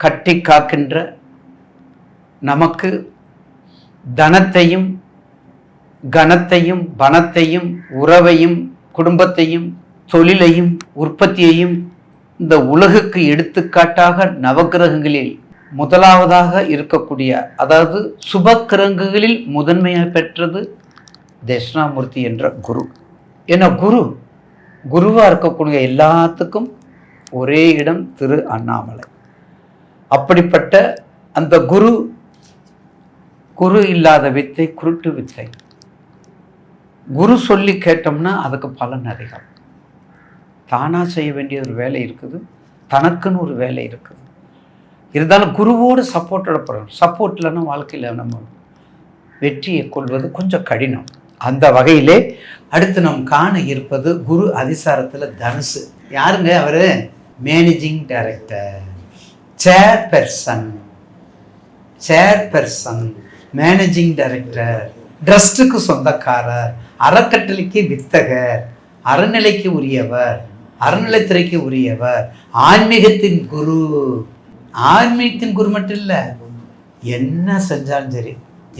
கட்டி காக்கின்ற நமக்கு தனத்தையும் கனத்தையும் பணத்தையும் உறவையும் குடும்பத்தையும் தொழிலையும் உற்பத்தியையும் இந்த உலகுக்கு எடுத்துக்காட்டாக நவக்கிரகங்களில் முதலாவதாக இருக்கக்கூடிய அதாவது சுபக்கிரங்குகளில் முதன்மையாக பெற்றது தட்சிணாமூர்த்தி என்ற குரு. ஏன்னா குரு குருவாக இருக்கக்கூடிய எல்லாத்துக்கும் ஒரே இடம் திரு அண்ணாமலை. அப்படிப்பட்ட அந்த குரு குரு இல்லாத வித்தை குருட்டு வித்தை. குரு சொல்லி கேட்டோம்னா அதுக்கு பலன் அதிகம். தானாக செய்ய வேண்டிய ஒரு வேலை இருக்குது. தனக்குன்னு ஒரு வேலை இருக்குது. இருந்தாலும் குருவோடு சப்போர்ட்டோட போகிறோம் சப்போர்ட் இல்லைன்னா வாழ்க்கையில் நம்ம வெற்றியை கொள்வது கொஞ்சம் கடினம். அந்த வகையிலே அடுத்து நாம் காண இருப்பது குரு அதிசாரத்தில் தனுசு. யாருங்க அவர்? Managing director chairperson chairperson managing director ட்ரஸ்ட்டுக்கு சொந்தக்காரர் அறக்கட்டளைக்கு வித்தகர் அறநிலைக்கு உரியவர் அறநிலைத்துறைக்கு உரியவர் ஆன்மீகத்தின் குரு. ஆன்மீகத்தின் குரு மட்டும் இல்லை என்ன செஞ்சாலும் சரி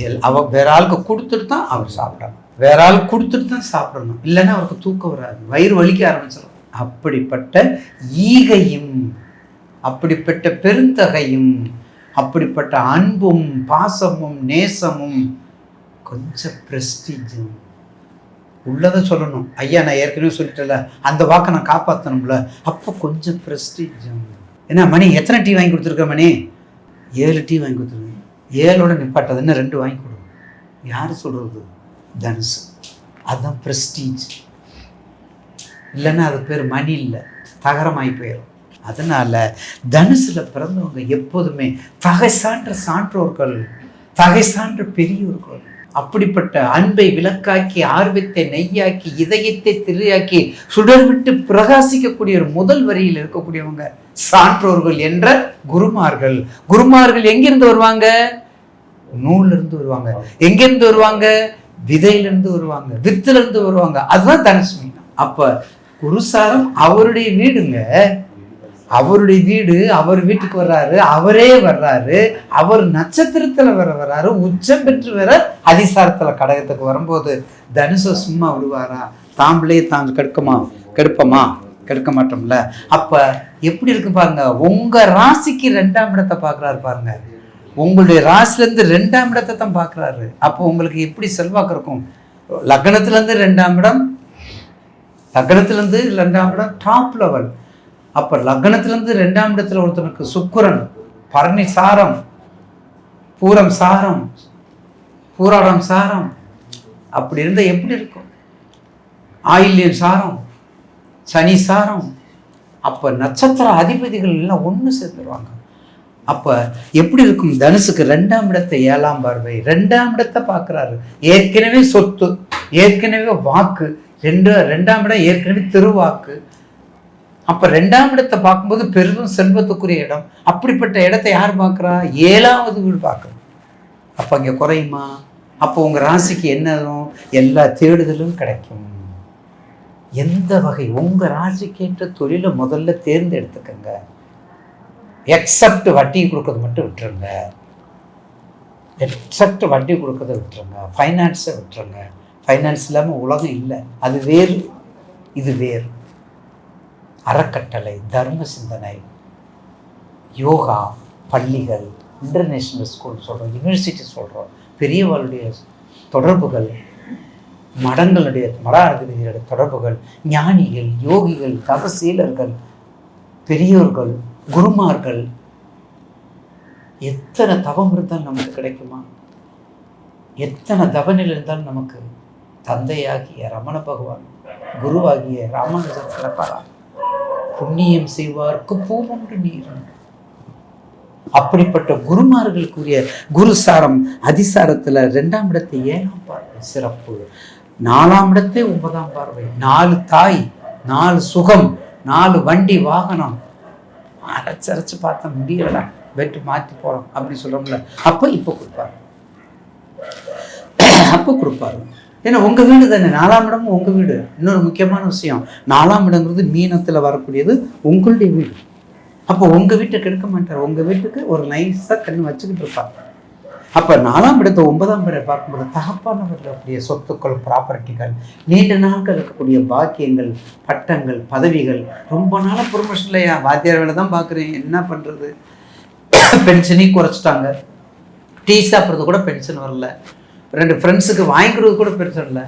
எல் அவ வேற ஆளுக்கு கொடுத்துட்டு தான் அவர் சாப்பிடணும். வேற ஆள் கொடுத்துட்டு தான் சாப்பிடணும். இல்லைன்னா அவருக்கு தூக்கம் வராது. வயிறு வலிக்க ஆரம்பிச்சிடும் அப்படிப்பட்ட ஈகையும் அப்படிப்பட்ட பெருந்தகையும் அப்படிப்பட்ட அன்பும் பாசமும் நேசமும் கொஞ்சம் பிரஸ்டீஜும் உள்ளதை சொல்லணும். ஐயா நான் ஏற்கனவே சொல்லிட்டல அந்த வாக்கை நான் காப்பாற்றணும்ல அப்போ கொஞ்சம் ப்ரெஸ்டீஜும் ஏன்னா மணி எத்தனை டீ வாங்கி கொடுத்துருக்க மணி? ஏழு டீ வாங்கி கொடுத்துருக்கேன் ஏழோட நிப்பாட்டதுன்னு ரெண்டு வாங்கி கொடு. யார் சொல்கிறது தனுசு. அதுதான் ப்ரெஸ்டீஜ் இல்லைன்னா அது பேர் மணி இல்லை. தகரமாகி போயிடும் அதனால தனுசில் பிறந்தவங்க எப்போதுமே தகை சான்ற சான்றோர்கள் தகை சான்ற பெரியோர்கள் அப்படிப்பட்ட அன்பை விளக்காக்கி ஆர்வத்தை நெய்யாக்கி இதயத்தை திரையாக்கி சுடர்விட்டு பிரகாசிக்கக்கூடிய ஒரு முதல் வரியில் இருக்கக்கூடியவங்க சான்றோர்கள் என்ற குருமார்கள். குருமார்கள் எங்கிருந்து வருவாங்க? நூலிருந்து இருந்து வருவாங்க. எங்கிருந்து வருவாங்க? விதையிலிருந்து வருவாங்க. வித்துல இருந்து வருவாங்க. அதுதான் தனசுமி மீனம் அப்ப குருசாரம் அவருடைய வீடுங்க. அவருடைய வீடு அவர் வீட்டுக்கு வர்றாரு அவரே வர்றாரு அவர் நட்சத்திரத்துல வர வர்றாரு உச்சம் பெற்று வர அதிசாரத்துல கடகத்துக்கு வரும்போது தனுச சும்மா விடுவாரா? தாம்பளே தான் கெடுக்குமா? கெடுப்போமா? கெடுக்க மாட்டோம்ல. அப்ப எப்படி இருக்கு பாருங்க உங்க ராசிக்கு ரெண்டாம் இடத்தை பாக்குறாரு பாருங்க. உங்களுடைய ராசில இருந்து ரெண்டாம் இடத்தை தான் பாக்குறாரு அப்போ உங்களுக்கு எப்படி செல்வாக்கு இருக்கும்? லக்னத்துல இருந்து ரெண்டாம் இடம் லக்னத்துல இருந்து ரெண்டாம் இடம் டாப் லெவல் அப்போ லக்னத்திலேருந்து ரெண்டாம் இடத்துல ஒருத்தனுக்கு சுக்குரன் பரணி சாரம் பூரம் சாரம் பூராடம் சாரம் அப்படி இருந்தால் எப்படி இருக்கும்? ஆயில்யம் சாரம் சனி சாரம் அப்போ நட்சத்திர அதிபதிகள் எல்லாம் ஒன்று சேர்ந்துருவாங்க. அப்போ எப்படி இருக்கும்? தனுசுக்கு ரெண்டாம் இடத்தை ஏழாம் பார்வை ரெண்டாம் இடத்தை பார்க்குறாரு. ஏற்கனவே சொத்து ஏற்கனவே வாக்கு ரெண்டு ரெண்டாம் இடம் ஏற்கனவே திருவாக்கு. அப்போ ரெண்டாம் இடத்தை பார்க்கும்போது பெரிதும் செல்வத்துக்குரிய இடம். அப்படிப்பட்ட இடத்தை யார் பார்க்குறா? ஏழாவது வீடு பார்க்கணும். அப்போ அங்கே குறையுமா? அப்போ உங்கள் ராசிக்கு என்ன எல்லா தேடுதலும் கிடைக்கும். எந்த வகை? உங்கள் ராசிக்கேற்ற தொழிலை முதல்ல தேர்ந்தெடுத்துக்கங்க. எக்ஸப்ட் வட்டி கொடுக்கறது மட்டும் விட்டுருங்க. எக்ஸப்ட் வட்டி கொடுக்கறத விட்டுருங்க. ஃபைனான்ஸை விட்டுருங்க. ஃபைனான்ஸ் இல்லாமல் உலகம் இல்லை. அது வேறு. இது வேறு. அறக்கட்டளை தர்ம சிந்தனை யோகா பள்ளிகள் இன்டர்நேஷ்னல் ஸ்கூல் சொல்கிறோம் யூனிவர்சிட்டி சொல்கிறோம் பெரியவர்களுடைய தொடர்புகள் மடங்களுடைய மடாதிபதிகளுடைய தொடர்புகள் ஞானிகள் யோகிகள் தவசீலர்கள் பெரியோர்கள் குருமார்கள் எத்தனை தவம் இருந்தாலும் நமக்கு கிடைக்குமா? எத்தனை தவநிலை இருந்தாலும் நமக்கு தந்தையாகிய ரமண பகவான் குருவாகிய ராமானுஜர் கிடப்பாரா புண்ணியம் செய்வார்க்கு பூமொன்று நீர். அப்படிப்பட்ட குருமார்களுக்குரிய குருசாரம் அதிசாரத்துல ரெண்டாம் இடத்தை ஏழாம் பார்வை சிறப்பு. நாலாம் இடத்தை ஒன்பதாம் பார்வை. நாலு தாய் நாலு சுகம் நாலு வண்டி வாகனம். அரைச்சு அரைச்சு பார்த்த முடியலடா. வெட்டு மாற்றி போறோம் அப்படின்னு சொல்கிறோம்ல அப்போ இப்போ கொடுப்பாரு. அப்போ கொடுப்பாரு. ஏன்னா உங்கள் வீடு தானே? நாலாம் இடமும் உங்கள் வீடு. இன்னொரு முக்கியமான விஷயம் நாலாம் இடங்கிறது மீனத்தில் வரக்கூடியது உங்களுடைய வீடு. அப்போ உங்கள் வீட்டை கெடுக்க மாட்டார். உங்கள் வீட்டுக்கு ஒரு நைஸாக கண்ணு வச்சுக்கிட்டு இருப்பார். அப்போ நாலாம் இடத்தை ஒன்பதாம் பேரை பார்க்கும்போது தகப்பானவர்களுடைய சொத்துக்கள் ப்ராப்பர்ட்டிகள் நீண்ட நாட்கள் இருக்கக்கூடிய பாக்கியங்கள் பட்டங்கள் பதவிகள் ரொம்ப நாளாக ப்ரொமோஷன் இல்லையா? வாத்தியார் வேலை தான் பார்க்குறேன். என்ன பண்ணுறது பென்ஷனையும் குறைச்சிட்டாங்க. டீ சாப்பிட்றது கூட பென்ஷன் வரல. ரெண்டு ஃப்ரெண்ட்ஸுக்கு வாங்கிக்கிறது கூட பென்ஷன் இல்லை.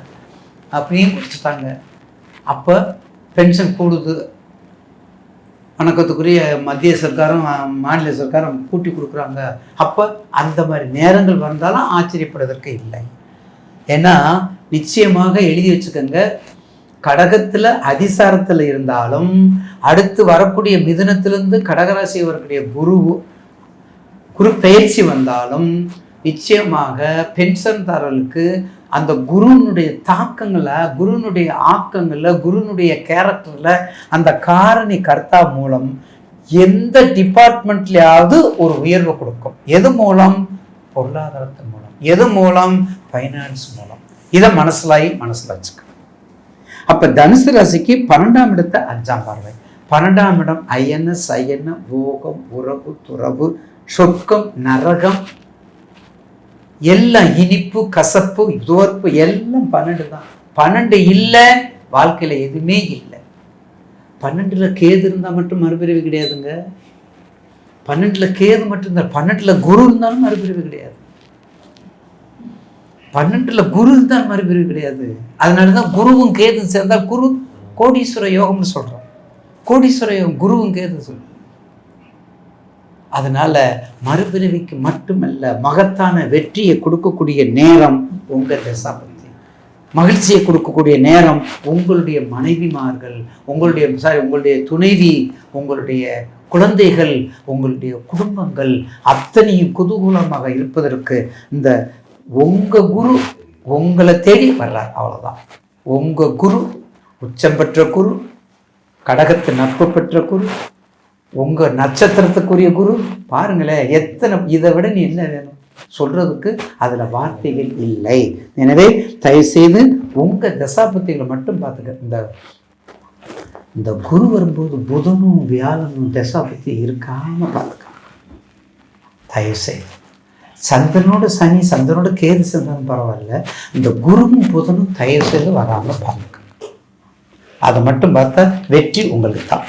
அப்படியும் குறைச்சிட்டாங்க அப்போ பென்ஷன் கூடுது. வணக்கத்துக்குரிய மத்திய சர்க்காரும் மாநில சர்க்காரும் கூட்டி கொடுக்குறாங்க. அப்போ அந்த மாதிரி நேரங்கள் வந்தாலும் ஆச்சரியப்படுவதற்கு இல்லை. ஏன்னா நிச்சயமாக எழுதி வச்சுக்கோங்க. கடகத்தில் அதிசாரத்தில் இருந்தாலும் அடுத்து வரக்கூடிய மிதுனத்திலிருந்து கடகராசி வரக்கூடிய குரு குரு பயிற்சி வந்தாலும் நிச்சயமாக பென்ஷன்தாரர்களுக்கு அந்த குருனுடைய தாக்கங்களை குருனுடைய ஆக்கங்களை குருனுடைய கேரக்டரில் அந்த காரணி கர்த்தா மூலம் எந்த டிபார்ட்மெண்ட்லையாவது ஒரு உயர்வு கொடுக்கும். எது மூலம்? பொருளாதாரத்தின் மூலம். எது மூலம்? ஃபைனான்ஸ் மூலம். இதை மனசுலாயி மனசில் வச்சுக்க அப்போ தனுசு ராசிக்கு பன்னெண்டாம் இடத்தை அஞ்சாம் பார்வை. பன்னெண்டாம் இடம் அயன சயன போகம் உறவு துறவு சொர்க்கம் நரகம் எல்லாம் இனிப்பு கசப்பு தோற்பு எல்லாம் பன்னெண்டு தான். பன்னெண்டு இல்லை வாழ்க்கையில் எதுவுமே இல்லை. பன்னெண்டில் கேது இருந்தால் மட்டும் மறுபிறவி கிடையாதுங்க. பன்னெண்டில் கேது மட்டும் இருந்தால் பன்னெண்டில் குரு இருந்தாலும் மறுபிறவி கிடையாது. பன்னெண்டில் குரு இருந்தால் மறுபிறவி கிடையாது. அதனால தான் குருவும் கேது சேர்ந்தால் குரு கோடீஸ்வர யோகம்னு சொல்கிறோம் கோடீஸ்வர யோகம் குருவும் கேது சொல்கிறோம் அதனால் மறுபிறவிக்கு மட்டுமல்ல மகத்தான வெற்றியை கொடுக்கக்கூடிய நேரம் உங்கள் தசாபத்தி மகிழ்ச்சியை கொடுக்கக்கூடிய நேரம் உங்களுடைய மனைவிமார்கள் உங்களுடைய சாரி உங்களுடைய துணைவி உங்களுடைய குழந்தைகள் உங்களுடைய குடும்பங்கள் அத்தனையும் குதூகூலமாக இருப்பதற்கு இந்த உங்கள் குரு உங்களை தேடி வர்றார் அவ்வளோதான் உங்கள் குரு உச்சம் பெற்ற குரு கடகத்து நட்பு பெற்ற குரு உங்கள் நட்சத்திரத்துக்குரிய குரு பாருங்களேன் எத்தனை இதை விட நீ என்ன வேணும்? சொல்கிறதுக்கு அதில் வார்த்தைகள் இல்லை. எனவே தயவுசெய்து உங்கள் தசாபத்திகளை மட்டும் பார்த்துக்க. இந்த இந்த குரு வரும்போது புதனும் வியாழனும் தசாபத்தி இருக்காமல் பார்த்துக்க. தயவு செய்து சந்திரனோட சனி சந்திரனோட கேது சந்திரன் பரவாயில்ல. இந்த குருவும் புதனும் தயவு செய்து பார்த்துக்க. அதை மட்டும் பார்த்தா வெற்றி உங்களுக்கு தான்.